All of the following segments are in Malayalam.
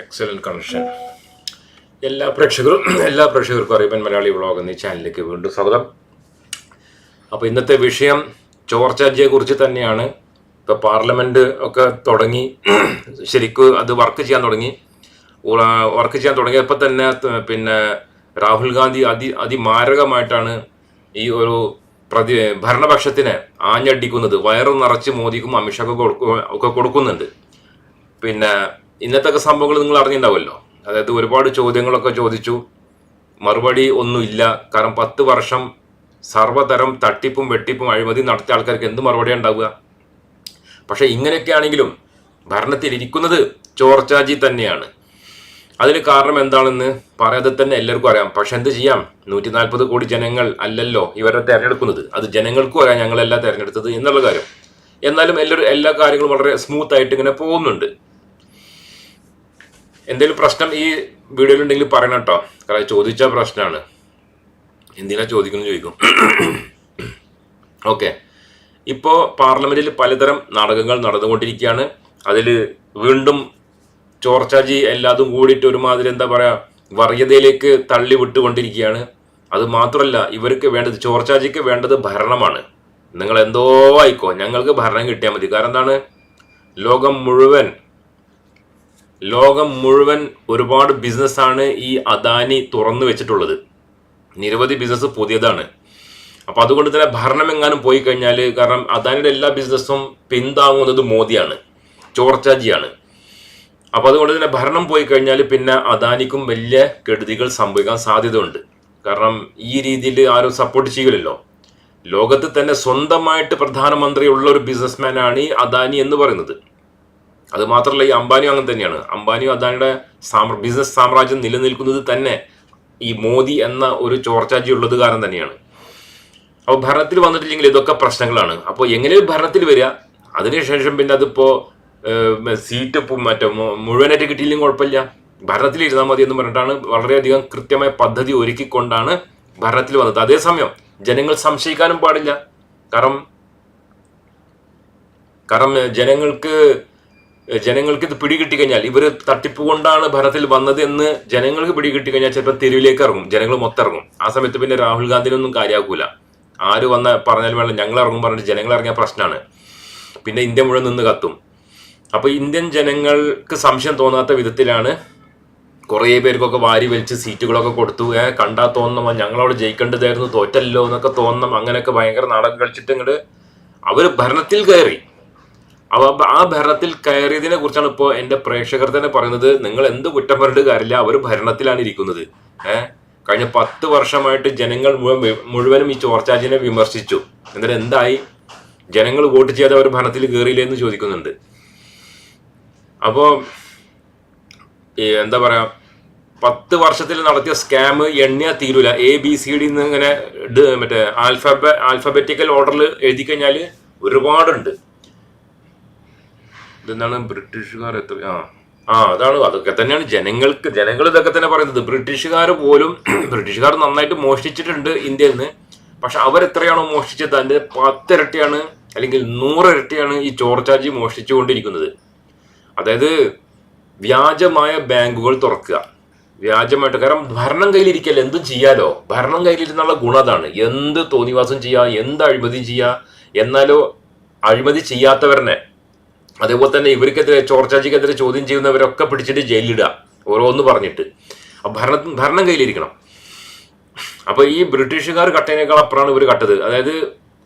എക്സലന്റ് കണക്ഷൻ എല്ലാ പ്രേക്ഷകരും എല്ലാ പ്രേക്ഷകർക്കും അറിയപ്പൻ മലയാളി വ്ളോഗ് എന്നീ ചാനലിലേക്ക് വീണ്ടും സ്വാഗതം. അപ്പോൾ ഇന്നത്തെ വിഷയം ചോർച്ചാജിയെ കുറിച്ച് തന്നെയാണ്. ഇപ്പോൾ പാർലമെന്റ് ഒക്കെ തുടങ്ങി. ശരിക്കും അത് വർക്ക് ചെയ്യാൻ തുടങ്ങി. വർക്ക് ചെയ്യാൻ തുടങ്ങിയപ്പോൾ തന്നെ പിന്നെ രാഹുൽ ഗാന്ധി അതി അതിമാരകമായിട്ടാണ് ഈ ഒരു പ്രതി ഭരണപക്ഷത്തിന് ആഞ്ഞടിക്കുന്നത്. വയറ് നിറച്ച് മോദിക്കും അമിത്ഷാക്കും ഒക്കെ കൊടുക്കുന്നുണ്ട്. പിന്നെ ഇന്നത്തെ സംഭവങ്ങൾ നിങ്ങൾ അറിഞ്ഞിട്ടുണ്ടാവുമല്ലോ അതായത് ഒരുപാട് ചോദ്യങ്ങളൊക്കെ ചോദിച്ചു. മറുപടി ഒന്നുമില്ല. കാരണം പത്ത് വർഷം സർവതരം തട്ടിപ്പും വെട്ടിപ്പും അഴിമതി നടത്തിയ ആൾക്കാർക്ക് എന്ത് മറുപടി ഉണ്ടാവുക? പക്ഷേ ഇങ്ങനെയൊക്കെ ആണെങ്കിലും ഭരണത്തിൽ ഇരിക്കുന്നത് ചോർച്ചാജി തന്നെയാണ്. അതിന് കാരണം എന്താണെന്ന് പറയാതെ തന്നെ എല്ലാവർക്കും അറിയാം. പക്ഷെ എന്ത് ചെയ്യാം? നൂറ്റി നാൽപ്പത് കോടി ജനങ്ങൾ അല്ലല്ലോ ഇവരെ തെരഞ്ഞെടുക്കുന്നത്. അത് ജനങ്ങൾക്കും അറിയാം ഞങ്ങളെല്ലാം തെരഞ്ഞെടുത്തത് എന്നുള്ള കാര്യം. എന്നാലും എല്ലാവരും എല്ലാ കാര്യങ്ങളും വളരെ സ്മൂത്ത് ആയിട്ട് ഇങ്ങനെ പോകുന്നുണ്ട്. എന്തെങ്കിലും പ്രശ്നം ഈ വീഡിയോയിൽ ഉണ്ടെങ്കിൽ പറയണം കേട്ടോ. കാരണം ചോദിച്ച പ്രശ്നമാണ്. എന്തിനാ ചോദിക്കുന്നു ചോദിക്കും. ഓക്കെ. ഇപ്പോൾ പാർലമെന്റിൽ പലതരം നാടകങ്ങൾ നടന്നുകൊണ്ടിരിക്കുകയാണ്. അതിൽ വീണ്ടും ചോർച്ചാജി എല്ലാതും കൂടിയിട്ട് ഒരുമാതിരി എന്താ പറയുക വർഗീയതയിലേക്ക് തള്ളി വിട്ടുകൊണ്ടിരിക്കുകയാണ്. അത് മാത്രമല്ല ഇവർക്ക് വേണ്ടത് ചോർച്ചാജിക്ക് വേണ്ടത് ഭരണമാണ്. നിങ്ങൾ എന്തോ ആയിക്കോ ഞങ്ങൾക്ക് ഭരണം കിട്ടിയാൽ മതി. കാരണം എന്താണ്? ലോകം മുഴുവൻ ലോകം മുഴുവൻ ഒരുപാട് ബിസിനസ്സാണ് ഈ അദാനി തുറന്നു വെച്ചിട്ടുള്ളത്. നിരവധി ബിസിനസ് പുതിയതാണ്. അപ്പോൾ അതുകൊണ്ട് തന്നെ ഭരണം എങ്ങാനും പോയി കഴിഞ്ഞാൽ കാരണം അദാനിയുടെ എല്ലാ ബിസിനസ്സും പിന്താങ്ങുന്നത് മോദിയാണ് ചോർച്ചാജിയാണ് അപ്പോൾ അതുകൊണ്ട് തന്നെ ഭരണം പോയി കഴിഞ്ഞാൽ പിന്നെ അദാനിക്കും വലിയ കെടുതികൾ സംഭവിക്കാൻ സാധ്യതയുണ്ട്. കാരണം ഈ രീതിയിൽ ആരും സപ്പോർട്ട് ചെയ്യില്ലല്ലോ. ലോകത്ത് തന്നെ സ്വന്തമായിട്ട് പ്രധാനമന്ത്രി ഉള്ള ഒരു ബിസിനസ്മാനാണ് ഈ അദാനി എന്ന് പറയുന്നത്. അത് മാത്രമല്ല ഈ അംബാനിയും അങ്ങനെ തന്നെയാണ്. അംബാനിയും അദാനിയുടെ സാമ്ര ബിസിനസ് സാമ്രാജ്യം നിലനിൽക്കുന്നത് തന്നെ ഈ മോദി എന്ന ഒരു ചോർച്ചാജി ഉള്ളത് കാരണം തന്നെയാണ്. അപ്പോൾ ഭരണത്തിൽ വന്നിട്ടില്ലെങ്കിൽ ഇതൊക്കെ പ്രശ്നങ്ങളാണ്. അപ്പോൾ എങ്ങനെ ഭരണത്തിൽ വരിക? അതിനുശേഷം പിന്നെ അതിപ്പോ ഏഹ്, സീറ്റ് മറ്റേ മുഴുവനായിട്ട് കിട്ടിയില്ലെങ്കിൽ കുഴപ്പമില്ല. ഭരണത്തിൽ ഇരുന്നാൽ മതി എന്ന് പറഞ്ഞിട്ടാണ് വളരെയധികം കൃത്യമായ പദ്ധതി ഒരുക്കിക്കൊണ്ടാണ് ഭരണത്തിൽ വന്നത്. അതേസമയം ജനങ്ങൾ സംശയിക്കാനും പാടില്ല. കാരണം കാരണം ജനങ്ങൾക്ക് ജനങ്ങൾക്ക് ഇത് പിടികിട്ടി കഴിഞ്ഞാൽ ഇവർ തട്ടിപ്പ് കൊണ്ടാണ് ഭരണത്തിൽ വന്നത് എന്ന് ജനങ്ങൾക്ക് പിടികിട്ടി കഴിഞ്ഞാൽ ചിലപ്പോൾ തെരുവിലേക്ക് ഇറങ്ങും. ജനങ്ങൾ മൊത്തം ഇറങ്ങും. ആ സമയത്ത് പിന്നെ രാഹുൽ ഗാന്ധിനൊന്നും കാര്യമാക്കൂല. ആര് വന്ന പറഞ്ഞാലും വേണം ഞങ്ങൾ ഇറങ്ങും പറഞ്ഞിട്ട് ജനങ്ങൾ ഇറങ്ങിയ പ്രശ്നമാണ് പിന്നെ ഇന്ത്യ മുഴുവൻ നിന്ന് കത്തും. അപ്പോൾ ഇന്ത്യൻ ജനങ്ങൾക്ക് സംശയം തോന്നാത്ത വിധത്തിലാണ് കുറേ പേർക്കൊക്കെ വാരി വലിച്ച് സീറ്റുകളൊക്കെ കൊടുത്തു. ഏ കണ്ടാൽ തോന്നണം ഞങ്ങളവിടെ ജയിക്കേണ്ടതായിരുന്നു തോറ്റല്ലോ എന്നൊക്കെ തോന്നണം. അങ്ങനെയൊക്കെ ഭയങ്കര നാടകം കളിച്ചിട്ട് ഇങ്ങോട്ട് അവർ ഭരണത്തിൽ കയറി. അവ ആ ഭരണത്തിൽ കയറിയതിനെ കുറിച്ചാണ് ഇപ്പോൾ എന്റെ പ്രേക്ഷകർ തന്നെ പറയുന്നത്. നിങ്ങൾ എന്ത് കുറ്റം പറഞ്ഞിട്ട് കാര്യമില്ല. അവർ ഭരണത്തിലാണ് ഇരിക്കുന്നത്. ഏഹ് കഴിഞ്ഞ പത്ത് വർഷമായിട്ട് ജനങ്ങൾ മുഴുവൻ മുഴുവനും ഈ ചോർച്ചാജിനെ വിമർശിച്ചു. എന്നിട്ട് എന്തായി? ജനങ്ങൾ വോട്ട് ചെയ്യാതെ അവർ ഭരണത്തിൽ കയറിയില്ലേ എന്ന് ചോദിക്കുന്നുണ്ട്. അപ്പോൾ എന്താ പറയാ പത്ത് വർഷത്തിൽ നടത്തിയ സ്കാം എണ്ണിയ തീരൂല. എ ബി സി ഡി ഇങ്ങനെ മറ്റേ ആൽഫബ ആൽഫബറ്റിക്കൽ ഓർഡറിൽ എഴുതി കഴിഞ്ഞാൽ ഒരുപാടുണ്ട്. ഇതെന്താണ്? ബ്രിട്ടീഷുകാർ എത്ര ആ. ആ അതാണ്. അതൊക്കെ തന്നെയാണ് ജനങ്ങൾക്ക് ജനങ്ങൾ ഇതൊക്കെ തന്നെ പറയുന്നത്. ബ്രിട്ടീഷുകാർ പോലും ബ്രിട്ടീഷുകാർ നന്നായിട്ട് മോഷ്ടിച്ചിട്ടുണ്ട് ഇന്ത്യയിൽ നിന്ന് പക്ഷെ അവരെത്രയാണോ മോഷ്ടിച്ചത്? അതിന്റെ പത്തിരട്ടിയാണ് അല്ലെങ്കിൽ നൂറിരട്ടിയാണ് ഈ ചോർച്ചാജി മോഷ്ടിച്ചുകൊണ്ടിരിക്കുന്നത്. അതായത് വ്യാജമായ ബാങ്കുകൾ തുറക്കുക. വ്യാജമായിട്ട് കാരണം ഭരണം കയ്യിലിരിക്കല്ല? എന്തും ചെയ്യാലോ? ഭരണം കയ്യിലിരുന്നുള്ള ഗുണം അതാണ്. എന്ത് തോന്നിവാസം ചെയ്യുക എന്ത് അഴിമതി ചെയ്യുക എന്നാലോ അഴിമതി ചെയ്യാത്തവരനെ അതേപോലെ തന്നെ ഇവർക്കെതിരെ ചോർച്ചാജിക്കെതിരെ ചോദ്യം ചെയ്യുന്നവരൊക്കെ പിടിച്ചിട്ട് ജയിലിടുക ഓരോന്ന് പറഞ്ഞിട്ട്. ഭരണ ഭരണം കയ്യിലിരിക്കണം. അപ്പോൾ ഈ ബ്രിട്ടീഷുകാർ കട്ടതിനേക്കാൾ അപ്പുറമാണ് ഇവർ കട്ടത്. അതായത്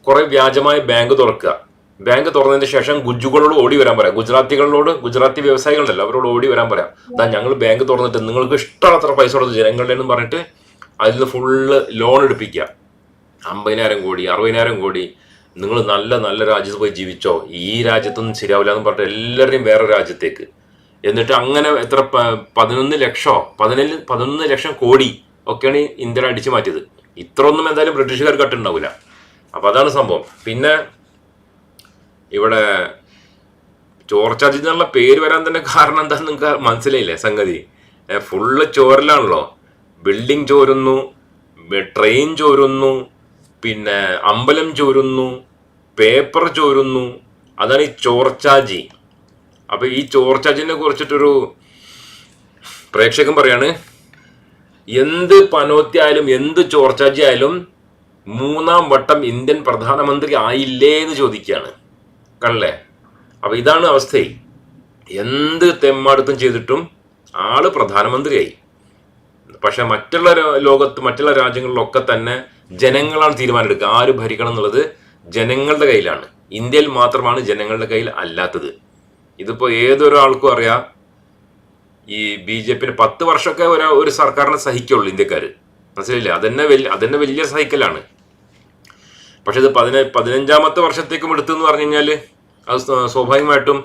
കുറേ വ്യാജമായ ബാങ്ക് തുറക്കുക. ബാങ്ക് തുറന്നതിന് ശേഷം ഗുജുകളോട് ഓടി വരാൻ പറയാം. ഗുജറാത്തികളോട് ഗുജറാത്തി വ്യവസായികളുണ്ടല്ലോ അവരോട് ഓടി വരാൻ പറയാം. അതാ ഞങ്ങൾ ബാങ്ക് തുറന്നിട്ട് നിങ്ങൾക്ക് ഇഷ്ടമുള്ളത്ര പൈസ കൊടുത്ത് ജനങ്ങളുടെ എന്ന് പറഞ്ഞിട്ട് അതിൽ നിന്ന് ഫുള്ള് ലോൺ എടുപ്പിക്കുക. അമ്പതിനായിരം കോടി അറുപതിനായിരം കോടി നിങ്ങൾ നല്ല നല്ല രാജ്യത്ത് പോയി ജീവിച്ചോ. ഈ രാജ്യത്തൊന്നും ശരിയാവില്ല എന്ന് പറഞ്ഞിട്ട് എല്ലാവരെയും വേറെ രാജ്യത്തേക്ക്. എന്നിട്ട് അങ്ങനെ എത്ര പതിനൊന്ന് ലക്ഷോ പതിനൊന്ന് പതിനൊന്ന് ലക്ഷം കോടി ഒക്കെയാണ് ഇന്ത്യ അടിച്ചു മാറ്റിയത്. ഇത്രയൊന്നും എന്തായാലും ബ്രിട്ടീഷുകാർ കട്ടുണ്ടാവില്ല അപ്പോൾ അതാണ് സംഭവം. പിന്നെ ഇവിടെ ചോർച്ചാർജ് എന്നുള്ള പേര് വരാൻ തന്നെ കാരണം എന്താണെന്ന് നിങ്ങൾക്ക് മനസ്സിലായില്ലേ സംഗതി? ഫുള്ള് ചോരലാണല്ലോ. ബിൽഡിംഗ് ചോരുന്നു ട്രെയിൻ ചോരുന്നു പിന്നെ അമ്പലം ചോരുന്നു പേപ്പർ ചോരുന്നു അതാണ് ഈ ചോർച്ചാജി. അപ്പൊ ഈ ചോർച്ചാജിനെ കുറിച്ചിട്ടൊരു പ്രേക്ഷകൻ പറയാണ് എന്ത് പനോത്തി ആയാലും എന്ത് ചോർച്ചാജി ആയാലും മൂന്നാം വട്ടം ഇന്ത്യൻ പ്രധാനമന്ത്രി ആയില്ലേ എന്ന് ചോദിക്കുകയാണ്. കണ്ടല്ലേ? അപ്പോൾ ഇതാണ് അവസ്ഥ എന്ത് തെമ്മാടുത്തും ചെയ്തിട്ടും ആൾ പ്രധാനമന്ത്രിയായി. പക്ഷെ മറ്റുള്ള ലോകത്ത് മറ്റുള്ള രാജ്യങ്ങളിലൊക്കെ തന്നെ ജനങ്ങളാണ് തീരുമാനമെടുക്കുക. ആര് ഭരിക്കണം എന്നുള്ളത് ജനങ്ങളുടെ കയ്യിലാണ്. ഇന്ത്യയിൽ മാത്രമാണ് ജനങ്ങളുടെ കയ്യിൽ അല്ലാത്തത്. ഇതിപ്പോൾ ഏതൊരാൾക്കും അറിയാം ഈ ബി ജെ പിന്നെ പത്ത് വർഷമൊക്കെ ഒരു ഒരു സർക്കാരിനെ സഹിക്കുള്ളൂ ഇന്ത്യക്കാർ മനസ്സിലായില്ലേ? അതന്നെ വലിയ അതന്നെ വലിയ സഹിക്കലാണ്. പക്ഷെ ഇത് പതിന പതിനഞ്ചാമത്തെ വർഷത്തേക്കും എടുത്തെന്ന് പറഞ്ഞു കഴിഞ്ഞാൽ അത് സ്വ- സ്വാഭാവികമായിട്ടും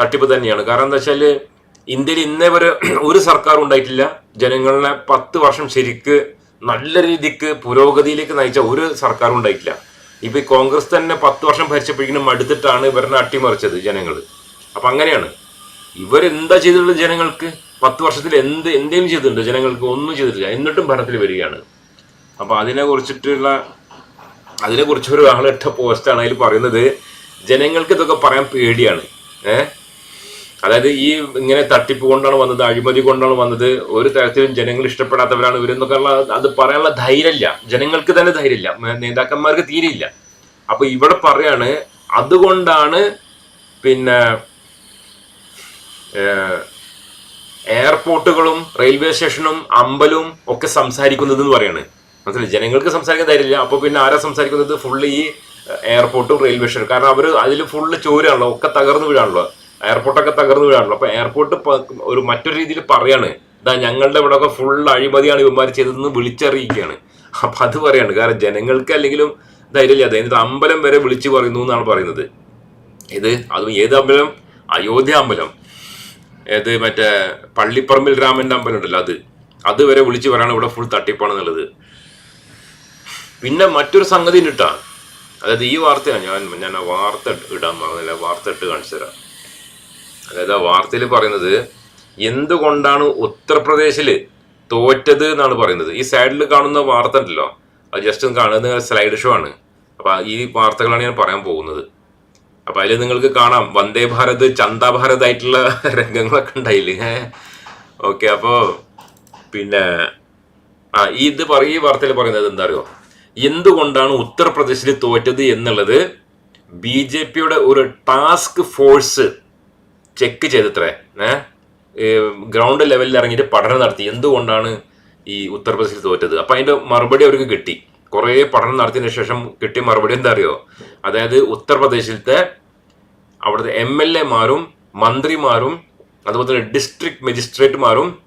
തട്ടിപ്പ് തന്നെയാണ്. കാരണം എന്താ വെച്ചാൽ ഇന്ത്യയിൽ ഇന്നേ വരെ ഒരു സർക്കാർ ഉണ്ടായിട്ടില്ല. ജനങ്ങളെ പത്ത് വർഷം ശരിക്ക് നല്ല രീതിക്ക് പുരോഗതിയിലേക്ക് നയിച്ച ഒരു സർക്കാരും ഉണ്ടായിട്ടില്ല. ഇപ്പൊ ഈ കോൺഗ്രസ് തന്നെ പത്ത് വർഷം ഭരിച്ചപ്പോഴേക്കും മടുത്തിട്ടാണ് ഇവരുടെ അട്ടിമറിച്ചത് ജനങ്ങൾ അപ്പൊ അങ്ങനെയാണ്. ഇവരെന്താ ചെയ്തിട്ടുള്ളത് ജനങ്ങൾക്ക്? പത്ത് വർഷത്തിൽ എന്ത് എന്തെങ്കിലും ചെയ്തിട്ടുണ്ട് ജനങ്ങൾക്ക്? ഒന്നും ചെയ്തിട്ടില്ല. എന്നിട്ടും ഭരണത്തിൽ വരികയാണ്. അപ്പൊ അതിനെ കുറിച്ചിട്ടുള്ള അതിനെ കുറിച്ച് ഒരു ആളിട്ട പോസ്റ്റാണ് അതിൽ പറയുന്നത്. ജനങ്ങൾക്ക് ഇതൊക്കെ പറയാൻ പേടിയാണ്. ഏഹ്? അതായത് ഈ ഇങ്ങനെ തട്ടിപ്പ് കൊണ്ടാണ് വന്നത് അഴിമതി കൊണ്ടാണ് വന്നത് ഒരു തരത്തിലും ജനങ്ങൾ ഇഷ്ടപ്പെടാത്തവരാണ് ഇവരെന്നൊക്കെ ഉള്ള അത് പറയാനുള്ള ധൈര്യമില്ല. ജനങ്ങൾക്ക് തന്നെ ധൈര്യമില്ല. നേതാക്കന്മാർക്ക് തീരെയില്ല. അപ്പൊ ഇവിടെ പറയാണ് അതുകൊണ്ടാണ് പിന്നെ എയർപോർട്ടുകളും റെയിൽവേ സ്റ്റേഷനും അമ്പലവും ഒക്കെ സംസാരിക്കുന്നത് എന്ന് പറയാണ്. മനസ്സിലായി? ജനങ്ങൾക്ക് സംസാരിക്കാൻ ധൈര്യമില്ല. അപ്പോൾ പിന്നെ ആരാ സംസാരിക്കുന്നത്? ഫുള്ള് ഈ എയർപോർട്ടും റെയിൽവേ സ്റ്റേഷനും. കാരണം അവർ അതിൽ ഫുള്ള് ചോരാണല്ലോ ഒക്കെ തകർന്നു വീഴാണല്ലോ. എയർപോർട്ടൊക്കെ തകർന്നു വീഴാണല്ലോ. അപ്പൊ എയർപോർട്ട് ഒരു മറ്റൊരു രീതിയിൽ പറയാണ് ഇതാ ഞങ്ങളുടെ ഇവിടെ ഒക്കെ ഫുൾ അഴിമതിയാണ് ഇവന്മാർ ചെയ്തതെന്ന് വിളിച്ചറിയിക്കുകയാണ്. അപ്പൊ അത് പറയാണ്. കാരണം ജനങ്ങൾക്ക് അല്ലെങ്കിലും ധൈര്യമില്ല. എന്നിട്ട് അമ്പലം വരെ വിളിച്ചു പറയുന്നു എന്നാണ് പറയുന്നത്. ഇത് അതും ഏത് അമ്പലം? അയോധ്യ അമ്പലം. ഏത് മറ്റേ പള്ളിപ്പറമ്പിൽ രാമന്റെ അമ്പലം ഉണ്ടല്ലോ അത്. അതുവരെ വിളിച്ചു പറയാണ് ഇവിടെ ഫുൾ തട്ടിപ്പാണെന്നുള്ളത് പിന്നെ മറ്റൊരു സംഗതി ഇട്ടാ അതായത് ഈ വാർത്തയാണ് ഞാൻ ഞാൻ വാർത്ത ഇടാൻ പറഞ്ഞില്ല വാർത്ത ഇട്ട് കാണിച്ചു തരാം. അതായത് ആ വാർത്തയിൽ പറയുന്നത് എന്തുകൊണ്ടാണ് ഉത്തർപ്രദേശിൽ തോറ്റത് എന്നാണ് പറയുന്നത്? ഈ സൈഡിൽ കാണുന്ന വാർത്ത ഉണ്ടല്ലോ. അത് ജസ്റ്റ് കാണുന്ന സ്ലൈഡ് ഷോ ആണ്. അപ്പൊ ഈ വാർത്തകളാണ് ഞാൻ പറയാൻ പോകുന്നത്. അപ്പൊ അതിൽ നിങ്ങൾക്ക് കാണാം. വന്ദേ ഭാരത് ചന്ദ ഭാരത് ആയിട്ടുള്ള രംഗങ്ങളൊക്കെ ഉണ്ടായില്ലേ? ഓക്കെ അപ്പോ പിന്നെ ആ ഇത് പറ ഈ വാർത്തയിൽ പറയുന്നത് എന്താ അറിയോ? എന്തുകൊണ്ടാണ് ഉത്തർപ്രദേശിൽ തോറ്റത് എന്നുള്ളത് ബി ജെ പിയുടെ ഒരു ടാസ്ക് ഫോഴ്സ് ചെക്ക് ചെയ്തത്രേ. ഏഹ് ഗ്രൗണ്ട് ലെവലിൽ ഇറങ്ങിയിട്ട് പഠനം നടത്തി. എന്തുകൊണ്ടാണ് ഈ ഉത്തർപ്രദേശിൽ തോറ്റത്? അപ്പൊ അതിന്റെ മറുപടി അവർക്ക് കിട്ടി. കുറേ പഠനം നടത്തിയതിനു ശേഷം കിട്ടിയ മറുപടി എന്താ അറിയോ? അതായത് ഉത്തർപ്രദേശിലത്തെ അവിടുത്തെ എം എൽ എമാരും മന്ത്രിമാരും അതുപോലെ തന്നെ ഡിസ്ട്രിക്ട് മജിസ്ട്രേറ്റുമാരും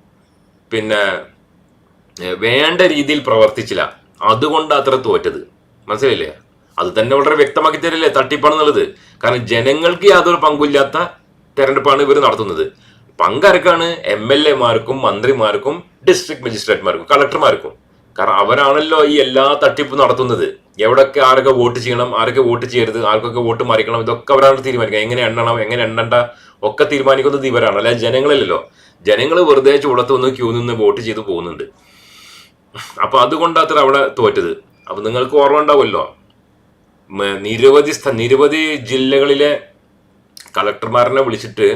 പിന്നെ വേണ്ട രീതിയിൽ പ്രവർത്തിച്ചില്ല. അതുകൊണ്ട് അത്ര തോറ്റത്. മനസ്സിലായില്ലേ? അത് തന്നെ വളരെ വ്യക്തമാക്കി തരില്ലേ തട്ടിപ്പാണെന്നുള്ളത്. കാരണം ജനങ്ങൾക്ക് യാതൊരു പങ്കുമില്ലാത്ത തെരഞ്ഞെടുപ്പാണ് ഇവർ നടത്തുന്നത്. പങ്കാർക്കാണ് എം എൽ എമാർക്കും മന്ത്രിമാർക്കും ഡിസ്ട്രിക്ട് മജിസ്ട്രേറ്റ്മാർക്കും കളക്ടർമാർക്കും കാരണം അവരാണല്ലോ ഈ എല്ലാ തട്ടിപ്പും നടത്തുന്നത്. എവിടൊക്കെ ആരൊക്കെ വോട്ട് ചെയ്യണം ആരൊക്കെ വോട്ട് ചെയ്യരുത് ആർക്കൊക്കെ വോട്ട് മറിക്കണം ഇതൊക്കെ അവരാണ് തീരുമാനിക്കുക എങ്ങനെ എണ്ണണം എങ്ങനെ എണ്ണണ്ട ഒക്കെ തീരുമാനിക്കുന്നത് ഇവരാണ്. അല്ലെ ജനങ്ങളല്ലല്ലോ. ജനങ്ങൾ വെറുതെ ചൂടത്ത് വന്ന് ക്യൂ നിന്ന് വോട്ട് ചെയ്ത് പോകുന്നുണ്ട്. അപ്പൊ അതുകൊണ്ട് അത്ര അവിടെ തോറ്റത്. അപ്പൊ നിങ്ങൾക്ക് ഓർമ്മ ഉണ്ടാവുമല്ലോ. നിരവധി നിരവധി ജില്ലകളിലെ കളക്ടർമാരനെ വിളിച്ചിട്ട്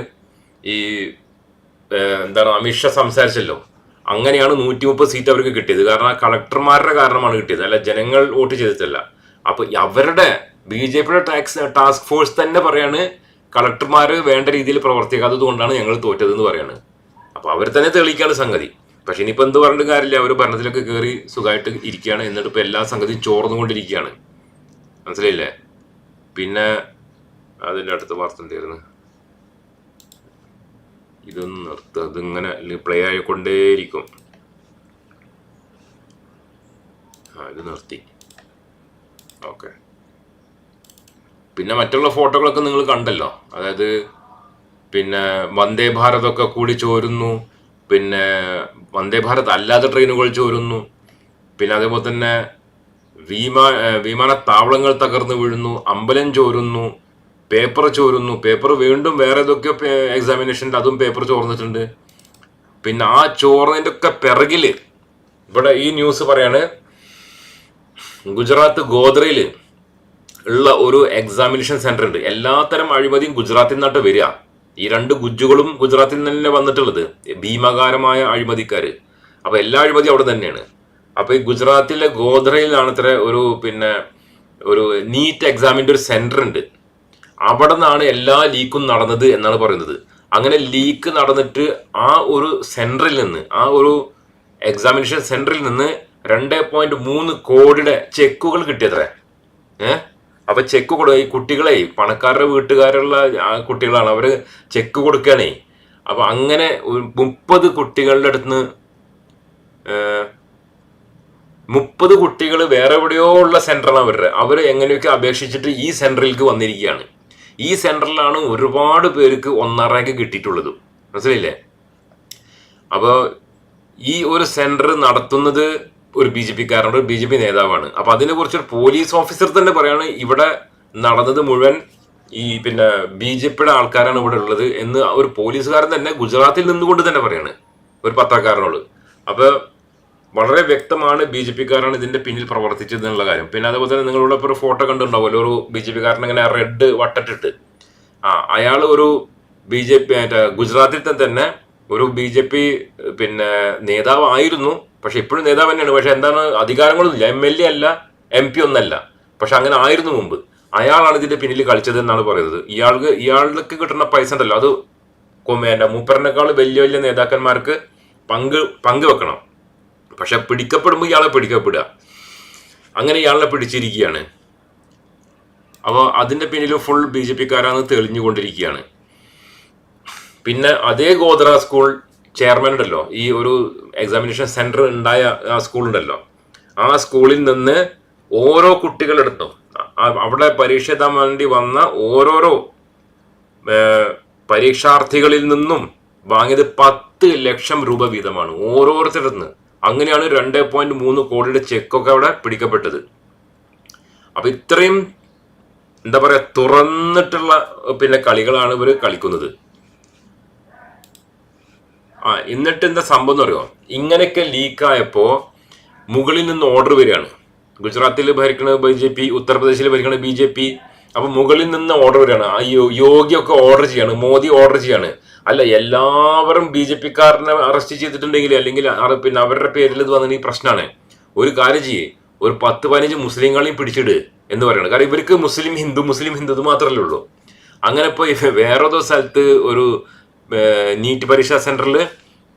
ഈ എന്താണ് അമിത്ഷാ സംസാരിച്ചല്ലോ. അങ്ങനെയാണ് നൂറ്റി മുപ്പത് സീറ്റ് അവർക്ക് കിട്ടിയത്. കാരണം കളക്ടർമാരുടെ കാരണമാണ് കിട്ടിയത്. അല്ല ജനങ്ങൾ വോട്ട് ചെയ്തിട്ടല്ല. അപ്പൊ അവരുടെ ബി ജെ പിയുടെ ടാക്സ് ടാസ്ക് ഫോഴ്സ് തന്നെ പറയാണ് കളക്ടർമാർ വേണ്ട രീതിയിൽ പ്രവർത്തിക്കാത്തത് കൊണ്ടാണ് ഞങ്ങൾ തോറ്റതെന്ന് പറയാണ്. അപ്പൊ അവർ തന്നെ തെളിയിക്കാണ് സംഗതി. പക്ഷെ ഇനിയിപ്പോ എന്ത് പറഞ്ഞിട്ട് കാര്യമില്ല. അവർ ഭരണത്തിലൊക്കെ കയറി സുഖമായിട്ട് ഇരിക്കുകയാണ്. എന്നിട്ട് ഇപ്പൊ എല്ലാ സംഗതിയും ചോർന്നുകൊണ്ടിരിക്കുകയാണ്. മനസ്സിലായില്ലേ? പിന്നെ അതിന്റെ അടുത്ത വാർത്ത എന്തായിരുന്നു? ഇതൊന്ന് നിർത്തുക ഇതിങ്ങനെ പ്ലേ ആയിക്കൊണ്ടേയിരിക്കും. ആ ഇത് നിർത്തി. ഓക്കെ. പിന്നെ മറ്റുള്ള ഫോട്ടോകളൊക്കെ നിങ്ങൾ കണ്ടല്ലോ. അതായത് പിന്നെ വന്ദേ ഭാരത് ഒക്കെ കൂടി ചോരുന്നു. പിന്നെ വന്ദേ ഭാരത് അല്ലാത്ത ട്രെയിനുകൾ ചോരുന്നു. പിന്നെ അതേപോലെ തന്നെ വിമാ വിമാനത്താവളങ്ങൾ തകർന്നു വീഴുന്നു. അമ്പലം ചോരുന്നു. പേപ്പർ ചോരുന്നു. പേപ്പർ വീണ്ടും വേറെ ഏതൊക്കെയോ എക്സാമിനേഷനിൽ അതും പേപ്പർ ചോർന്നിട്ടുണ്ട്. പിന്നെ ആ ചോർന്നതിന്റെ ഒക്കെ പിറകിൽ ഇവിടെ ഈ ന്യൂസ് പറയാണ് ഗുജറാത്ത് ഗോദ്രയിൽ ഉള്ള ഒരു എക്സാമിനേഷൻ സെന്റർ ഉണ്ട്. എല്ലാത്തരം അഴിമതിയും ഗുജറാത്തിൽ നിന്നാട്ട് വരിക. ഈ രണ്ട് ഗുജ്ജുകളും ഗുജറാത്തിൽ നിന്ന് തന്നെ വന്നിട്ടുള്ളത്. ഭീമകാരമായ അഴിമതിക്കാർ അപ്പോൾ എല്ലാ അഴിമതിയും അവിടെ തന്നെയാണ്. അപ്പോൾ ഈ ഗുജറാത്തിലെ ഗോദ്രയിലാണ് ഇത്ര ഒരു പിന്നെ ഒരു നീറ്റ് എക്സാമിന്റെ ഒരു സെന്റർ ഉണ്ട്. അവിടെ നിന്നാണ് എല്ലാ ലീക്കും നടന്നത് എന്നാണ് പറയുന്നത്. അങ്ങനെ ലീക്ക് നടന്നിട്ട് ആ ഒരു സെന്ററിൽ നിന്ന് ആ ഒരു എക്സാമിനേഷൻ സെന്ററിൽ നിന്ന് രണ്ട് പോയിന്റ് മൂന്ന് കോടിയുടെ ചെക്കുകൾ കിട്ടിയത്രേ. ഏഹ് അപ്പൊ ചെക്ക് കൊടു ഈ കുട്ടികളെ പണക്കാരുടെ വീട്ടുകാരുള്ള കുട്ടികളാണ് അവർ ചെക്ക് കൊടുക്കുകയാണേ അപ്പൊ അങ്ങനെ ഒരു മുപ്പത് കുട്ടികളുടെ അടുത്ത് മുപ്പത് കുട്ടികൾ വേറെ എവിടെയോ ഉള്ള സെന്ററാണ് അവരുടെ അവർ എങ്ങനെയൊക്കെ അപേക്ഷിച്ചിട്ട് ഈ സെന്ററിലേക്ക് വന്നിരിക്കുകയാണ്. ഈ സെന്ററിലാണ് ഒരുപാട് പേർക്ക് ഒന്നാം റാങ്ക് കിട്ടിയിട്ടുള്ളത്. മനസ്സിലായില്ലേ? അപ്പോൾ ഈ ഒരു സെന്റർ നടത്തുന്നത് ഒരു ബി ജെ പിക്കാരനോട് ബി ജെ പി നേതാവാണ്. അപ്പോൾ അതിനെ കുറിച്ച് ഒരു പോലീസ് ഓഫീസർ തന്നെ പറയാണ് ഇവിടെ നടന്നത് മുഴുവൻ ഈ പിന്നെ ബി ജെ പിയുടെ ആൾക്കാരാണ് ഇവിടെ ഉള്ളത് എന്ന് ഒരു പോലീസുകാരൻ തന്നെ ഗുജറാത്തിൽ നിന്നുകൊണ്ട് തന്നെ പറയാണ് ഒരു പത്രക്കാരനോട്. അപ്പൊ വളരെ വ്യക്തമാണ് ബി ജെ പിക്കാരാണ് ഇതിന്റെ പിന്നിൽ പ്രവർത്തിച്ചത് എന്നുള്ള കാര്യം. പിന്നെ അതുപോലെ തന്നെ നിങ്ങളുടെ ഇപ്പോൾ ഒരു ഫോട്ടോ കണ്ടുണ്ടാവുമല്ലോ ഒരു ബി ജെ പിക്കാരൻ ഇങ്ങനെ റെഡ് വട്ടട്ടിട്ട് ആ അയാൾ ഒരു ബി ജെ പി ഗുജറാത്തിൽ തന്നെ ഒരു ബി ജെ പി പിന്നെ നേതാവായിരുന്നു. പക്ഷെ ഇപ്പോഴും നേതാവ് തന്നെയാണ്. പക്ഷെ എന്താണ് അധികാരങ്ങളൊന്നുമില്ല. എം എൽ എ അല്ല എം പി ഒന്നല്ല. പക്ഷെ അങ്ങനെ ആയിരുന്നു മുമ്പ്. അയാളാണ് ഇതിന്റെ പിന്നിൽ കളിച്ചത് എന്നാണ് പറയുന്നത്. ഇയാൾക്ക് ഇയാൾക്ക് കിട്ടുന്ന പൈസ ഉണ്ടല്ലോ. അത് കൊമേന്റെ മൂപ്പറിനേക്കാൾ വലിയ വലിയ നേതാക്കന്മാർക്ക് പങ്ക് പങ്ക് വെക്കണം പക്ഷെ പിടിക്കപ്പെടുമ്പോൾ ഇയാളെ പിടിക്കപ്പെടുക. അങ്ങനെ ഇയാളെ പിടിച്ചിരിക്കുകയാണ്. അപ്പോൾ അതിന്റെ പിന്നിൽ ഫുൾ ബി ജെ പിക്കാരാണ് തെളിഞ്ഞുകൊണ്ടിരിക്കുകയാണ്. പിന്നെ അതേ ഗോത്ര സ്കൂൾ ചെയർമാൻ ഉണ്ടല്ലോ ഈ ഒരു എക്സാമിനേഷൻ സെന്റർ ഉണ്ടായ ആ സ്കൂൾ ഉണ്ടല്ലോ. ആ സ്കൂളിൽ നിന്ന് ഓരോ കുട്ടികളെടുത്തും അവിടെ പരീക്ഷ എഴുതാൻ വേണ്ടി വന്ന ഓരോരോ പരീക്ഷാർത്ഥികളിൽ നിന്നും വാങ്ങിയത് പത്ത് ലക്ഷം രൂപ വീതമാണ് ഓരോരുത്തരിൽ നിന്ന് അങ്ങനെയാണ് രണ്ട് പോയിന്റ് മൂന്ന് കോടിയുടെ ചെക്കൊക്കെ അവിടെ പിടിക്കപ്പെട്ടത്. അപ്പൊ ഇത്രയും എന്താ പറയാ തുറന്നിട്ടുള്ള പിന്നെ കളികളാണ് ഇവർ കളിക്കുന്നത്. ആ എന്നിട്ട് എന്താ സംഭവം എന്ന് പറയുമോ ഇങ്ങനെയൊക്കെ ലീക്കായപ്പോ മുകളിൽ നിന്ന് ഓർഡർ വരികയാണ്. ഗുജറാത്തിൽ ഭരിക്കണത് ബി ജെ പി ഉത്തർപ്രദേശിൽ ഭരിക്കണത് ബി ജെ പി അപ്പൊ മുകളിൽ നിന്ന് ഓർഡർ വരികയാണ്. ആ യോഗിയൊക്കെ ഓർഡർ ചെയ്യാണ്. മോദി ഓർഡർ ചെയ്യാണ്. അല്ല എല്ലാവരും ബി ജെ പിക്കാരനെ അറസ്റ്റ് ചെയ്തിട്ടുണ്ടെങ്കിൽ അല്ലെങ്കിൽ പിന്നെ അവരുടെ പേരിൽ ഇത് വന്നിട്ട് ഈ പ്രശ്നമാണ് ഒരു കാര്യം ചെയ്യേ. ഒരു പത്ത് പതിനഞ്ച് മുസ്ലിങ്ങളെയും പിടിച്ചിട് എന്ന് പറയണം. കാരണം ഇവർക്ക് മുസ്ലിം ഹിന്ദു മുസ്ലിം ഹിന്ദു ഇത് മാത്രമല്ലേ ഉള്ളൂ. അങ്ങനെ ഇപ്പൊ വേറേതോ സ്ഥലത്ത് ഒരു നീറ്റ് പരീക്ഷാ സെന്ററിൽ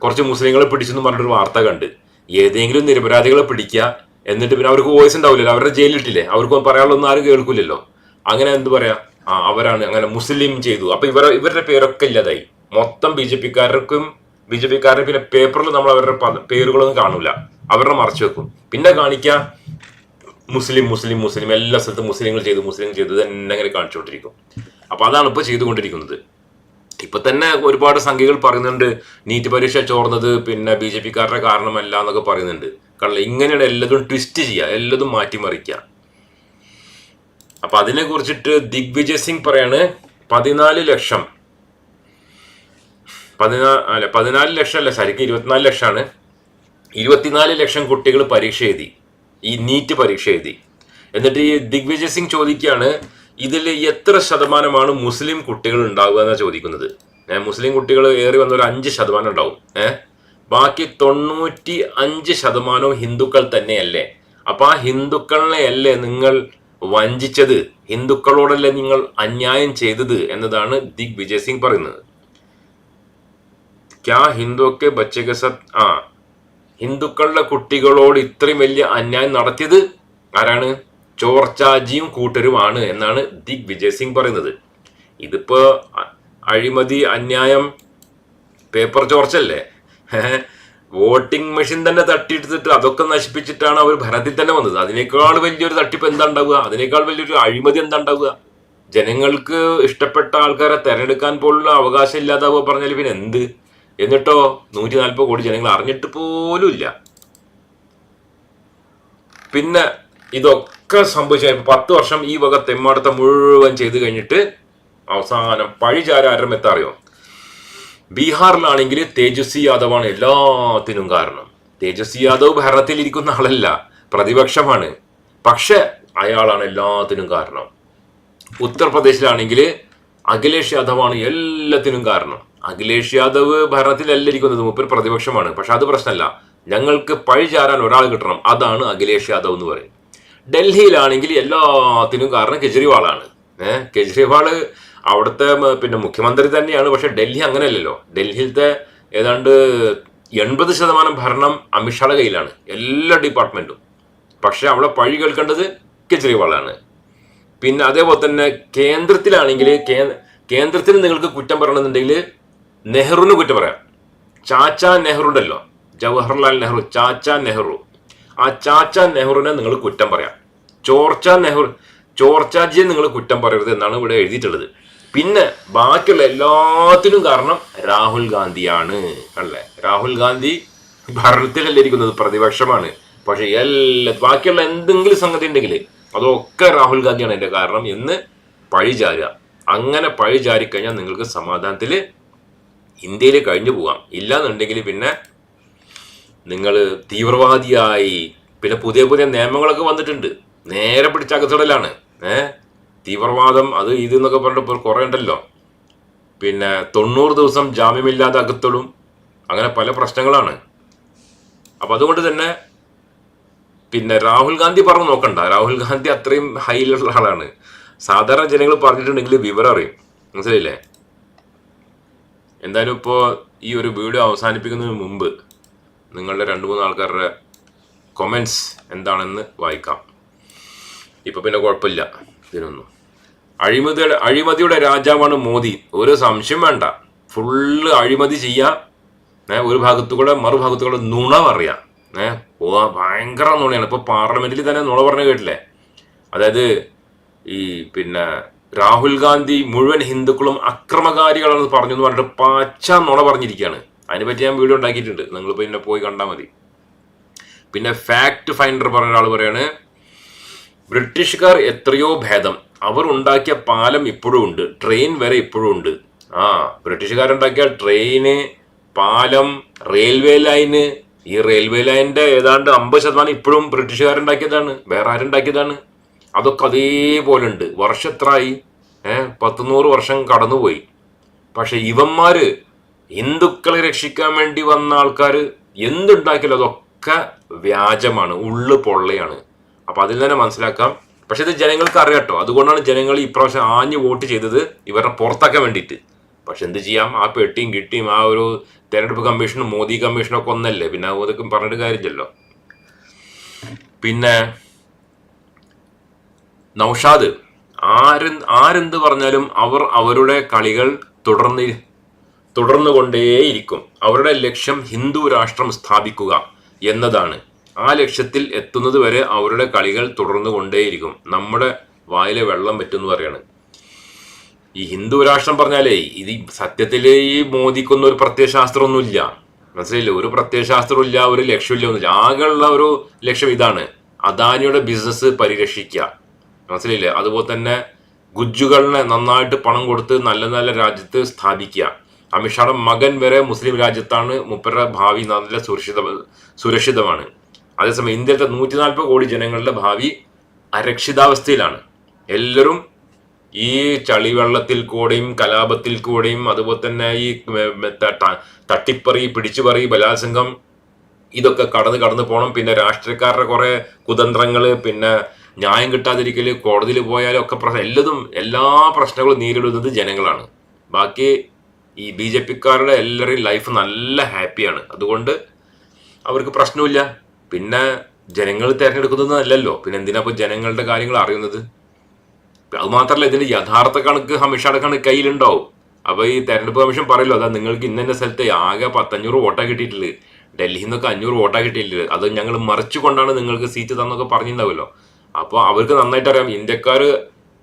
കുറച്ച് മുസ്ലിങ്ങളെ പിടിച്ചെന്ന് പറഞ്ഞൊരു വാർത്ത കണ്ട്. ഏതെങ്കിലും നിരപരാധികളെ പിടിക്കുക. എന്നിട്ട് പിന്നെ അവർക്ക് വോയിസ് ഉണ്ടാവില്ലല്ലോ. അവരുടെ ജയിലിട്ടില്ലേ. അവർക്ക് പറയാനുള്ളൊന്നും ആരും കേൾക്കില്ലല്ലോ. അങ്ങനെ എന്ത് പറയാ? ആ അവരാണ് അങ്ങനെ മുസ്ലിം ചെയ്തു. അപ്പൊ ഇവരെ ഇവരുടെ പേരൊക്കെ ഇല്ലാതായി. മൊത്തം ബി ജെ പിക്കാർക്കും ബി ജെ പിക്കാരുടെ പിന്നെ പേപ്പറിൽ നമ്മൾ അവരുടെ പേരുകളൊന്നും കാണൂല. അവരുടെ മറച്ചു വെക്കും. പിന്നെ കാണിക്ക മുസ്ലിം മുസ്ലിം മുസ്ലിം എല്ലാ സ്ഥലത്തും മുസ്ലിങ്ങൾ ചെയ്തു മുസ്ലിം ചെയ്തു. തന്നെ അങ്ങനെ കാണിച്ചുകൊണ്ടിരിക്കും. അപ്പൊ അതാണ് ഇപ്പൊ ചെയ്തുകൊണ്ടിരിക്കുന്നത്. ഇപ്പൊ തന്നെ ഒരുപാട് സംഖ്യകൾ പറയുന്നുണ്ട്. നീറ്റ് പരീക്ഷ ചോർന്നത് പിന്നെ ബി ജെ പിക്കാരുടെ കാരണമല്ല എന്നൊക്കെ പറയുന്നുണ്ട്. കാരണം ഇങ്ങനെയാണ് എല്ലാതും ട്വിസ്റ്റ് ചെയ്യുക എല്ലാതും മാറ്റിമറിക്കുക. അപ്പൊ അതിനെ കുറിച്ചിട്ട് ദിഗ്വിജയ് സിംഗ് പറയാണ് പതിനാല് ലക്ഷം. പതിനാ അല്ല പതിനാല് ലക്ഷം അല്ല ശരിക്കും ഇരുപത്തിനാല് ലക്ഷമാണ്. ഇരുപത്തിനാല് ലക്ഷം കുട്ടികൾ പരീക്ഷ എഴുതി. ഈ നീറ്റ് പരീക്ഷ എഴുതി. എന്നിട്ട് ഈ ദിഗ്വിജയ് സിംഗ് ചോദിക്കുകയാണ് ഇതിൽ എത്ര ശതമാനമാണ് മുസ്ലിം കുട്ടികൾ ഉണ്ടാവുക എന്നാണ് ചോദിക്കുന്നത്? ഏഹ് മുസ്ലിം കുട്ടികൾ ഏറി വന്ന ഒരു അഞ്ച് ശതമാനം ഉണ്ടാവും. ഏഹ് ബാക്കി തൊണ്ണൂറ്റി അഞ്ച് ശതമാനവും ഹിന്ദുക്കൾ തന്നെയല്ലേ? അപ്പൊ ആ ഹിന്ദുക്കളെ അല്ലേ നിങ്ങൾ വഞ്ചിച്ചത്. ഹിന്ദുക്കളോടല്ല നിങ്ങൾ അന്യായം ചെയ്തത് എന്നതാണ് ദിഗ് വിജയ് സിംഗ് പറയുന്നത്. ക്യാ ഹിന്ദുക്കെ ബച്ചക സത് ആ ഹിന്ദുക്കളുടെ കുട്ടികളോട് ഇത്രയും വലിയ അന്യായം നടത്തിയത് ആരാണ്? ചോർച്ചാജിയും കൂട്ടരുമാണ് എന്നാണ് ദിഗ് വിജയ് സിംഗ് പറയുന്നത്. ഇതിപ്പോ അഴിമതി അന്യായം പേപ്പർ ചോർച്ചല്ലേ വോട്ടിംഗ് മെഷീൻ തന്നെ തട്ടിയെടുത്തിട്ട് അതൊക്കെ നശിപ്പിച്ചിട്ടാണ് അവർ ഭരണത്തിൽ തന്നെ വന്നത്. അതിനേക്കാൾ വലിയൊരു തട്ടിപ്പ് എന്താ ഉണ്ടാവുക അതിനേക്കാൾ വലിയൊരു അഴിമതി എന്താ ഉണ്ടാവുക ജനങ്ങൾക്ക് ഇഷ്ടപ്പെട്ട ആൾക്കാരെ തെരഞ്ഞെടുക്കാൻ പോലുള്ള അവകാശം ഇല്ലാതാവുക പറഞ്ഞാൽ പിന്നെ എന്ത്? എന്നിട്ടോ നൂറ്റി നാൽപ്പത് കോടി ജനങ്ങൾ അറിഞ്ഞിട്ട് പോലും ഇല്ല. പിന്നെ ഇതൊക്കെ സംഭവിച്ച പത്ത് വർഷം ഈ വക തെമ്മാടത്തെ മുഴുവൻ ചെയ്ത് കഴിഞ്ഞിട്ട് അവസാനം പഴിചാരാരം എത്താറിയോ? ബീഹാറിലാണെങ്കിൽ തേജസ്വി യാദവാണ് എല്ലാത്തിനും കാരണം. തേജസ്വി യാദവ് ഭരണത്തിൽ ഇരിക്കുന്ന ആളല്ല പ്രതിപക്ഷമാണ്. പക്ഷെ അയാളാണ് എല്ലാത്തിനും കാരണം. ഉത്തർപ്രദേശിലാണെങ്കിൽ അഖിലേഷ് യാദവാണ് എല്ലാത്തിനും കാരണം. അഖിലേഷ് യാദവ് ഭരണത്തിലല്ല ഇരിക്കുന്നത് മുപ്പർ പ്രതിപക്ഷമാണ്. പക്ഷെ അത് പ്രശ്നമല്ല. ഞങ്ങൾക്ക് പഴി ചാരാൻ ഒരാൾ കിട്ടണം. അതാണ് അഖിലേഷ് യാദവ് എന്ന് പറയും. ഡൽഹിയിലാണെങ്കിൽ എല്ലാത്തിനും കാരണം കെജ്രിവാളാണ്. ഏഹ് കെജ്രിവാൾ അവിടുത്തെ പിന്നെ മുഖ്യമന്ത്രി തന്നെയാണ്. പക്ഷെ ഡൽഹി അങ്ങനെയല്ലല്ലോ. ഡൽഹിയിലത്തെ ഏതാണ്ട് എൺപത് ശതമാനം ഭരണം അമിത്ഷായുടെ കയ്യിലാണ്. എല്ലാ ഡിപ്പാർട്ട്മെന്റും പക്ഷെ അവിടെ പഴി കേൾക്കേണ്ടത് കെജ്രിവാളാണ്. പിന്നെ അതേപോലെ തന്നെ കേന്ദ്രത്തിലാണെങ്കിൽ കേന്ദ്രത്തിൽ നിങ്ങൾക്ക് കുറ്റം പറയണമെന്നുണ്ടെങ്കിൽ നെഹ്റുവിന് കുറ്റം പറയാം. ചാച്ച നെഹ്റു ഉണ്ടല്ലോ ജവഹർലാൽ നെഹ്റു ചാച്ച നെഹ്റു. ആ ചാച്ച നെഹ്റുവിനെ നിങ്ങൾ കുറ്റം പറയാം. ചോർച്ച നെഹ്റു ചോർച്ചാജിയെ നിങ്ങൾ കുറ്റം പറയരുത് എന്നാണ് ഇവിടെ എഴുതിയിട്ടുള്ളത്. പിന്നെ ബാക്കിയുള്ള എല്ലാത്തിനും കാരണം രാഹുൽ ഗാന്ധിയാണ് അല്ലേ? രാഹുൽ ഗാന്ധി ഭരണത്തിലല്ല ഇരിക്കുന്നത്? പ്രതിപക്ഷമാണ്. പക്ഷെ എല്ലാ ബാക്കിയുള്ള എന്തെങ്കിലും സംഗതി ഉണ്ടെങ്കിൽ അതൊക്കെ രാഹുൽ ഗാന്ധിയാണ് അതിന്റെ കാരണം എന്ന് പഴി ചാരുക അങ്ങനെ പഴിചാരിക്കഴിഞ്ഞാൽ നിങ്ങൾക്ക് സമാധാനത്തിൽ ഇന്ത്യയിൽ കഴിഞ്ഞു പോകാം. ഇല്ലാന്നുണ്ടെങ്കിൽ പിന്നെ നിങ്ങൾ തീവ്രവാദിയായി. പിന്നെ പുതിയ പുതിയ നിയമങ്ങളൊക്കെ വന്നിട്ടുണ്ട്. നേരെ പിടിച്ച അകത്തിടലാണ്. ഏ തീവ്രവാദം അത് ഇത് എന്നൊക്കെ പറഞ്ഞിട്ട് കുറേ ഉണ്ടല്ലോ. പിന്നെ തൊണ്ണൂറ് ദിവസം ജാമ്യമില്ലാതെ അകത്തോളും അങ്ങനെ പല പ്രശ്നങ്ങളാണ്. അപ്പൊ അതുകൊണ്ട് തന്നെ പിന്നെ രാഹുൽ ഗാന്ധി പറഞ്ഞു നോക്കണ്ട. രാഹുൽ ഗാന്ധി അത്രയും ഹൈയിലുള്ള ആളാണ്. സാധാരണ ജനങ്ങൾ പറഞ്ഞിട്ടുണ്ടെങ്കിൽ വിവരം അറിയും. മനസ്സിലായില്ലേ? എന്തായാലും ഇപ്പോൾ ഈ ഒരു വീഡിയോ അവസാനിപ്പിക്കുന്നതിന് മുമ്പ് നിങ്ങളുടെ രണ്ട് മൂന്ന് ആൾക്കാരുടെ കൊമൻസ് എന്താണെന്ന് വായിക്കാം. ഇപ്പൊ പിന്നെ കുഴപ്പമില്ല. ഇതിനൊന്നും. അഴിമതിയുടെ അഴിമതിയുടെ രാജാവാണ് മോദി. ഒരു സംശയം വേണ്ട. ഫുള്ള് അഴിമതി ചെയ്യാം. ഒരു ഭാഗത്തുകൂടെ മറുഭാഗത്തുകൂടെ നുണ പറയാം. ഏഹ് ഭയങ്കര നുണയാണ്. ഇപ്പൊ പാർലമെന്റിൽ തന്നെ നുണ പറഞ്ഞു കേട്ടില്ലേ? അതായത് ഈ പിന്നെ രാഹുൽ ഗാന്ധി മുഴുവൻ ഹിന്ദുക്കളും അക്രമകാരികളാണെന്ന് പറഞ്ഞു എന്ന് പറഞ്ഞിട്ട് പാച്ച നുണ പറഞ്ഞിരിക്കുകയാണ്. അതിനെപ്പറ്റി ഞാൻ വീഡിയോ ഉണ്ടാക്കിയിട്ടുണ്ട്. നിങ്ങൾ പിന്നെ പോയി കണ്ടാൽ മതി. പിന്നെ ഫാക്ട് ഫൈൻഡർ പറഞ്ഞ ഒരാൾ പറയാണ് ബ്രിട്ടീഷുകാർ എത്രയോ ഭേദം. അവർ ഉണ്ടാക്കിയ പാലം ഇപ്പോഴും ഉണ്ട്. ട്രെയിൻ വരെ ഇപ്പോഴും ഉണ്ട്. ആ ബ്രിട്ടീഷുകാരുണ്ടാക്കിയ ട്രെയിന് പാലം റെയിൽവേ ലൈന്. ഈ റെയിൽവേ ലൈനിന്റെ ഏതാണ്ട് അമ്പത് ശതമാനം ഇപ്പോഴും ബ്രിട്ടീഷുകാരുണ്ടാക്കിയതാണ്. വേറെ ആരുണ്ടാക്കിയതാണ് അതൊക്കെ അതേപോലെ ഉണ്ട്. വർഷത്രായി. ഏഹ് പത്തുനൂറ് വർഷം കടന്നുപോയി. പക്ഷെ ഇവന്മാര് ഹിന്ദുക്കളെ രക്ഷിക്കാൻ വേണ്ടി വന്ന ആൾക്കാർ എന്തുണ്ടാക്കിയാലും അതൊക്കെ വ്യാജമാണ്. ഉള്ളു പൊള്ളയാണ്. അപ്പൊ അതിൽ തന്നെ മനസ്സിലാക്കാം. പക്ഷെ ഇത് ജനങ്ങൾക്ക് അറിയാട്ടോ അതുകൊണ്ടാണ് ജനങ്ങൾ ഇപ്രാവശ്യം ആഞ്ഞു വോട്ട് ചെയ്തത് ഇവരുടെ പുറത്താക്കാൻ വേണ്ടിയിട്ട്. പക്ഷെ എന്ത് ചെയ്യാം? ആ പെട്ടിയും കിട്ടിയും ആ ഒരു തെരഞ്ഞെടുപ്പ് കമ്മീഷനും മോദി കമ്മീഷനും ഒക്കെ ഒന്നല്ലേ? പിന്നെ അതൊക്കെ പറഞ്ഞിട്ട് കാര്യമില്ലല്ലോ. പിന്നെ നൗഷാദ് ആര് ആരെന്ത് പറഞ്ഞാലും അവർ അവരുടെ കളികൾ തുടർന്ന് തുടർന്നുകൊണ്ടേയിരിക്കും. അവരുടെ ലക്ഷ്യം ഹിന്ദു രാഷ്ട്രം സ്ഥാപിക്കുക എന്നതാണ്. ആ ലക്ഷ്യത്തിൽ എത്തുന്നത് വരെ അവരുടെ കളികൾ തുടർന്നു കൊണ്ടേയിരിക്കും നമ്മുടെ വായിലെ വെള്ളം പറ്റുമെന്ന് പറയാണ്. ഈ ഹിന്ദു രാഷ്ട്രം പറഞ്ഞാലേ ഇത് സത്യത്തിൽ ഈ മോദിക്കൊന്നും ഒരു പ്രത്യയശാസ്ത്രമൊന്നുമില്ല. മനസ്സിലായില്ല? ഒരു പ്രത്യയശാസ്ത്രമില്ല ഒരു ലക്ഷ്യമില്ല. ഒന്നുമില്ല ആകെയുള്ള ഒരു ലക്ഷ്യം ഇതാണ്. അദാനിയുടെ ബിസിനസ് പരിരക്ഷിക്കുക. മനസ്സിലായില്ലേ? അതുപോലെ തന്നെ ഗുജ്ജുകളിനെ നന്നായിട്ട് പണം കൊടുത്ത് നല്ല നല്ല രാജ്യത്ത് സ്ഥാപിക്കുക. അമിഷാടെ മകൻ വരെ മുസ്ലിം രാജ്യത്താണ് മുപ്പരുടെ ഭാവി നല്ല സുരക്ഷിത സുരക്ഷിതമാണ്. അതേസമയം ഇന്ത്യയിലത്തെ നൂറ്റി നാൽപ്പത് കോടി ജനങ്ങളുടെ ഭാവി അരക്ഷിതാവസ്ഥയിലാണ്. എല്ലാവരും ഈ ചളിവെള്ളത്തിൽ കൂടെയും കലാപത്തിൽ കൂടെയും അതുപോലെ തന്നെ ഈ തട്ടിപ്പറി പിടിച്ചുപറി ബലാത്സംഗം ഇതൊക്കെ കടന്ന് കടന്നു പോകണം പിന്നെ രാഷ്ട്രീയക്കാരുടെ കുറെ കുതന്ത്രങ്ങൾ പിന്നെ ന്യായം കിട്ടാതിരിക്കൽ കോടതിയിൽ പോയാലും ഒക്കെ പ്രശ്നം എല്ലതും എല്ലാ പ്രശ്നങ്ങളും നേരിടുന്നത് ജനങ്ങളാണ്. ബാക്കി ഈ ബി ജെ പിക്കാരുടെ എല്ലാവരുടെയും ലൈഫ് നല്ല ഹാപ്പിയാണ് അതുകൊണ്ട് അവർക്ക് പ്രശ്നമില്ല പിന്നെ ജനങ്ങൾ തിരഞ്ഞെടുക്കുന്നതല്ലല്ലോ പിന്നെ എന്തിനാ ഇപ്പൊ ജനങ്ങളുടെ കാര്യങ്ങൾ അറിയുന്നത്? അത് മാത്രമല്ല ഇതിന്റെ യഥാർത്ഥ കണക്ക് ഹമിഷയുടെ കണക്ക് കയ്യിലുണ്ടാവും. അപ്പൊ ഈ തെരഞ്ഞെടുപ്പ് കമ്മീഷൻ പറയല്ലോ അതാ നിങ്ങൾക്ക് ഇന്ന സ്ഥലത്ത് ആകെ പത്തഞ്ഞൂറ് വോട്ടാ കിട്ടിയിട്ടില്ല ഡൽഹിയിൽ നിന്നൊക്കെ അഞ്ഞൂറ് വോട്ടാ കിട്ടിയിട്ടില്ല അത് ഞങ്ങൾ മറിച്ചു കൊണ്ടാണ് നിങ്ങൾക്ക് സീറ്റ് തന്നൊക്കെ പറഞ്ഞിട്ടുണ്ടാവുമല്ലോ. അപ്പോൾ അവർക്ക് നന്നായിട്ട് അറിയാം ഇന്ത്യക്കാർ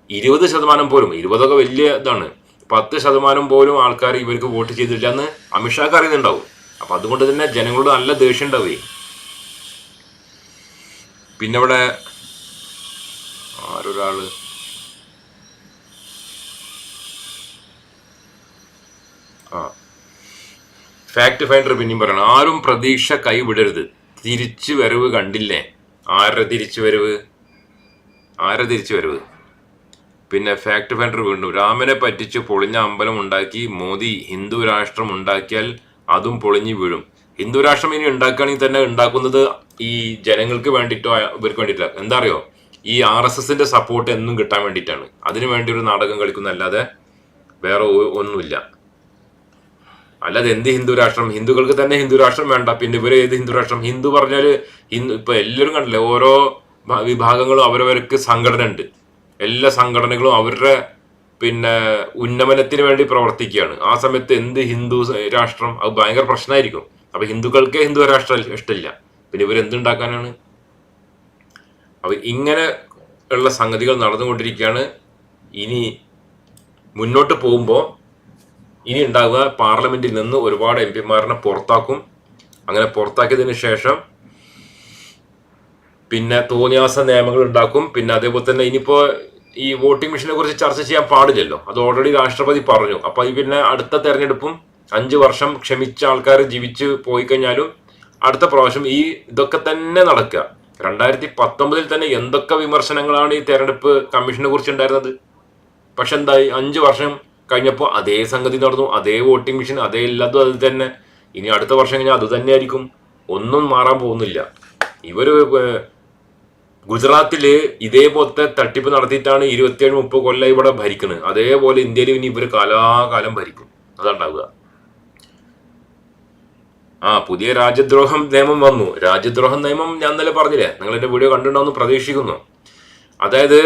ഇരുപത് ശതമാനം പോലും ഇരുപതൊക്കെ വലിയ ഇതാണ്. പത്ത് ശതമാനം പോലും ആൾക്കാർ ഇവർക്ക് വോട്ട് ചെയ്തിട്ടില്ല എന്ന് അമിത്ഷാക്ക് അറിയുന്നുണ്ടാവും. അപ്പൊ അതുകൊണ്ട് തന്നെ ജനങ്ങളോട് നല്ല ദേഷ്യം ഉണ്ടാവേ പിന്നെ ഇവിടെ ആരൊരാൾ? ആ. ഫാക്ട് ഫൈൻഡർ പിന്നെയും പറയണം. ആരും പ്രതീക്ഷ കൈവിടരുത്. തിരിച്ചു വരവ് കണ്ടില്ലേ? ആരുടെ തിരിച്ചു വരവ്? ആരുടെ തിരിച്ചു വരവ്? പിന്നെ ഫാക്ട് ഫൈൻഡർ വീണ്ടും. രാമനെ പറ്റിച്ച് പൊളിഞ്ഞ അമ്പലം ഉണ്ടാക്കി മോദി ഹിന്ദു രാഷ്ട്രം ഉണ്ടാക്കിയാൽ അതും പൊളിഞ്ഞു വീഴും. ഹിന്ദു രാഷ്ട്രം ഇനി ഉണ്ടാക്കുകയാണെങ്കിൽ തന്നെ ഉണ്ടാക്കുന്നത് ഈ ജനങ്ങൾക്ക് വേണ്ടിയിട്ടോ ഇവർക്ക് വേണ്ടിയിട്ടോ എന്താ അറിയോ ഈ ആർ എസ് എസിന്റെ സപ്പോർട്ട് എന്നും കിട്ടാൻ വേണ്ടിയിട്ടാണ്. അതിനു വേണ്ടി ഒരു നാടകം കളിക്കുന്നല്ലാതെ വേറെ ഒന്നുമില്ല. അല്ലാതെ എന്ത് ഹിന്ദു രാഷ്ട്രം? ഹിന്ദുക്കൾക്ക് തന്നെ ഹിന്ദു രാഷ്ട്രം വേണ്ട. പിന്നെ ഇവർ ഏത് ഹിന്ദു രാഷ്ട്രം? ഹിന്ദു പറഞ്ഞാൽ ഹിന്ദു ഇപ്പൊ എല്ലാവരും കണ്ടില്ലേ? ഓരോ വിഭാഗങ്ങളും അവരവർക്ക് സംഘടന ഉണ്ട്. എല്ലാ സംഘടനകളും അവരുടെ പിന്നെ ഉന്നമനത്തിന് വേണ്ടി പ്രവർത്തിക്കുകയാണ്. ആ സമയത്ത് എന്ത് ഹിന്ദു രാഷ്ട്രം? അത് ഭയങ്കര പ്രശ്നമായിരിക്കും. അപ്പൊ ഹിന്ദുക്കൾക്ക് ഹിന്ദു രാഷ്ട്രം ഇഷ്ടമില്ല. പിന്നെ ഇവരെന്തുണ്ടാക്കാനാണ് അവർ ഇങ്ങനെ ഉള്ള സംഗതികൾ നടന്നുകൊണ്ടിരിക്കുകയാണ്. ഇനി മുന്നോട്ട് പോകുമ്പോൾ ഇനി ഉണ്ടാവുക പാർലമെന്റിൽ നിന്ന് ഒരുപാട് എം പിമാരനെ പുറത്താക്കും. അങ്ങനെ പുറത്താക്കിയതിന് ശേഷം പിന്നെ തോന്നിയാസ നിയമങ്ങൾ ഉണ്ടാക്കും. പിന്നെ അതേപോലെ തന്നെ ഇനിയിപ്പോൾ ഈ വോട്ടിംഗ് മെഷീനെ കുറിച്ച് ചർച്ച ചെയ്യാൻ പാടില്ലല്ലോ. അത് ഓൾറെഡി രാഷ്ട്രപതി പറഞ്ഞു. അപ്പൊ ഈ പിന്നെ അടുത്ത തെരഞ്ഞെടുപ്പും അഞ്ച് വർഷം ക്ഷമിച്ച ആൾക്കാർ ജീവിച്ച് പോയി കഴിഞ്ഞാലും അടുത്ത പ്രാവശ്യം ഈ ഇതൊക്കെ തന്നെ നടക്കുക. രണ്ടായിരത്തി പത്തൊമ്പതിൽ തന്നെ എന്തൊക്കെ വിമർശനങ്ങളാണ് ഈ തെരഞ്ഞെടുപ്പ് കമ്മീഷനെ കുറിച്ച് ഉണ്ടായിരുന്നത്? പക്ഷെ എന്തായി? അഞ്ച് വർഷം കഴിഞ്ഞപ്പോൾ അതേ സംഗതി നടന്നു. അതേ വോട്ടിംഗ് മെഷീൻ അതേ ഇല്ലാത്തതും അത് തന്നെ. ഇനി അടുത്ത വർഷം കഴിഞ്ഞാൽ അത് തന്നെ ആയിരിക്കും. ഒന്നും മാറാൻ പോകുന്നില്ല. ഇവർ ഗുജറാത്തിൽ ഇതേപോലത്തെ തട്ടിപ്പ് നടത്തിയിട്ടാണ് ഇരുപത്തിയേഴ് മുപ്പത് കൊല്ലം ഇവിടെ ഭരിക്കുന്നത് അതേപോലെ ഇന്ത്യയിൽ ഇനി ഇവർ കാലാകാലം ഭരിക്കും. അതുണ്ടാവുക ആ പുതിയ രാജ്യദ്രോഹം നിയമം വന്നു. രാജ്യദ്രോഹം നിയമം ഞാൻ ഇന്നലെ പറഞ്ഞില്ലേ? നിങ്ങൾ എന്റെ വീഡിയോ കണ്ടിട്ടുണ്ടാവുമെന്ന് പ്രതീക്ഷിക്കുന്നു. അതായത്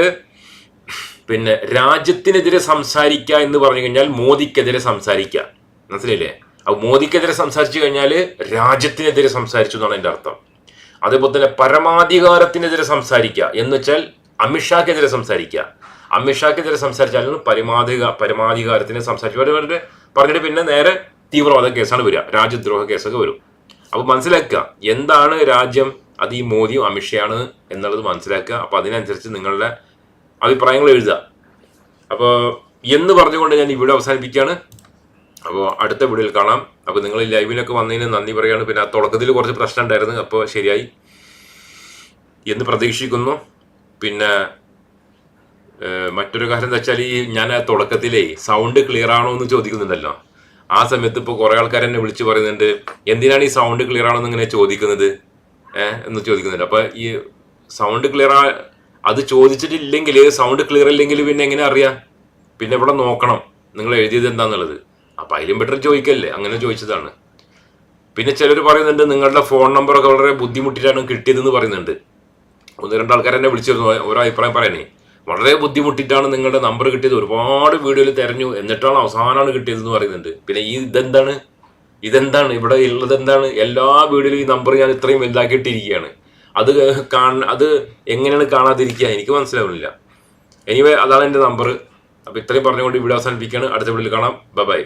പിന്നെ രാജ്യത്തിനെതിരെ സംസാരിക്കുക എന്ന് പറഞ്ഞു കഴിഞ്ഞാൽ മോദിക്കെതിരെ സംസാരിക്കുക മനസ്സിലായില്ലേ? അപ്പൊ മോദിക്കെതിരെ സംസാരിച്ചു കഴിഞ്ഞാൽ രാജ്യത്തിനെതിരെ സംസാരിച്ചു എന്നാണ് എന്റെ അർത്ഥം. അതേപോലെ തന്നെ പരമാധികാരത്തിനെതിരെ സംസാരിക്കുക എന്ന് വെച്ചാൽ അമിത്ഷാക്കെതിരെ സംസാരിക്കുക അമിത്ഷാക്കെതിരെ സംസാരിച്ചാലും പരമാധിക പരമാധികാരത്തിന് സംസാരിച്ചു. പറഞ്ഞിട്ട് പിന്നെ നേരെ തീവ്രവാദ കേസാണ് വരിക. രാജ്യദ്രോഹ കേസൊക്കെ വരും. അപ്പൊ മനസ്സിലാക്കുക എന്താണ് രാജ്യം? അത് ഈ മോദിയും അമിത്ഷയാണ് എന്നുള്ളത് മനസ്സിലാക്കുക. അപ്പൊ അതിനനുസരിച്ച് നിങ്ങളുടെ അഭിപ്രായങ്ങൾ എഴുതുക. അപ്പോൾ എന്ന് പറഞ്ഞുകൊണ്ട് ഞാൻ വീഡിയോ അവസാനിപ്പിക്കുകയാണ്. അപ്പോൾ അടുത്ത വീഡിയോയിൽ കാണാം. അപ്പോൾ നിങ്ങൾ ഈ ലൈവിലൊക്കെ വന്നതിന് നന്ദി പറയുകയാണ്. പിന്നെ ആ തുടക്കത്തിൽ കുറച്ച് പ്രശ്നം ഉണ്ടായിരുന്നു. അപ്പോൾ ശരിയായി എന്ന് പ്രതീക്ഷിക്കുന്നു. പിന്നെ മറ്റൊരു കാര്യം എന്താ വെച്ചാൽ ഈ ഞാൻ ആ തുടക്കത്തിലേ സൗണ്ട് ക്ലിയർ ആണോ എന്ന് ചോദിക്കുന്നുണ്ടല്ലോ. ആ സമയത്ത് ഇപ്പോൾ കുറേ ആൾക്കാർ എന്നെ വിളിച്ച് പറയുന്നുണ്ട് എന്തിനാണ് ഈ സൗണ്ട് ക്ലിയർ ആണോ എന്ന് ഇങ്ങനെ ചോദിക്കുന്നത്? എന്ന് ചോദിക്കുന്നുണ്ട്. അപ്പോൾ ഈ സൗണ്ട് ക്ലിയർ ആ അത് ചോദിച്ചിട്ടില്ലെങ്കിൽ സൗണ്ട് ക്ലിയർ ഇല്ലെങ്കിൽ പിന്നെ എങ്ങനെ അറിയാം? പിന്നെ ഇവിടെ നോക്കണം നിങ്ങൾ എഴുതിയത് എന്താണെന്നുള്ളത് അപ്പം അതിലും ബെറ്റർ ചോദിക്കല്ലേ അങ്ങനെ ചോദിച്ചതാണ്. പിന്നെ ചിലർ പറയുന്നുണ്ട് നിങ്ങളുടെ ഫോൺ നമ്പറൊക്കെ വളരെ ബുദ്ധിമുട്ടിയിട്ടാണ് കിട്ടിയതെന്ന് പറയുന്നുണ്ട്. ഒന്ന് രണ്ടാൾക്കാരെന്നെ വിളിച്ചിരുന്നു ഓരോ അഭിപ്രായം പറയാനേ വളരെ ബുദ്ധിമുട്ടിട്ടാണ് നിങ്ങളുടെ നമ്പർ കിട്ടിയത്. ഒരുപാട് വീഡിയോയിൽ തെരഞ്ഞു. എന്നിട്ടാണ് അവസാനമാണ് കിട്ടിയതെന്ന് പറയുന്നുണ്ട്. പിന്നെ ഈ ഇതെന്താണ്? ഇതെന്താണ്? ഇവിടെ ഉള്ളത് എന്താണ്? എല്ലാ വീഡിയോയിലും ഈ നമ്പർ ഞാൻ ഇത്രയും വലുതാക്കിയിട്ടിരിക്കുകയാണ്. അത് കാണ അത് എങ്ങനെയാണ് കാണാതിരിക്കുക? എനിക്ക് മനസ്സിലാവുന്നില്ല. എനിവേ അതാണ് എന്റെ നമ്പർ അപ്പോൾ ഇത്രയും പറഞ്ഞുകൊണ്ട് വീഡിയോ അവസാനിപ്പിക്കുകയാണ്. അടുത്ത വീഡിയോയിൽ കാണാം. ബൈ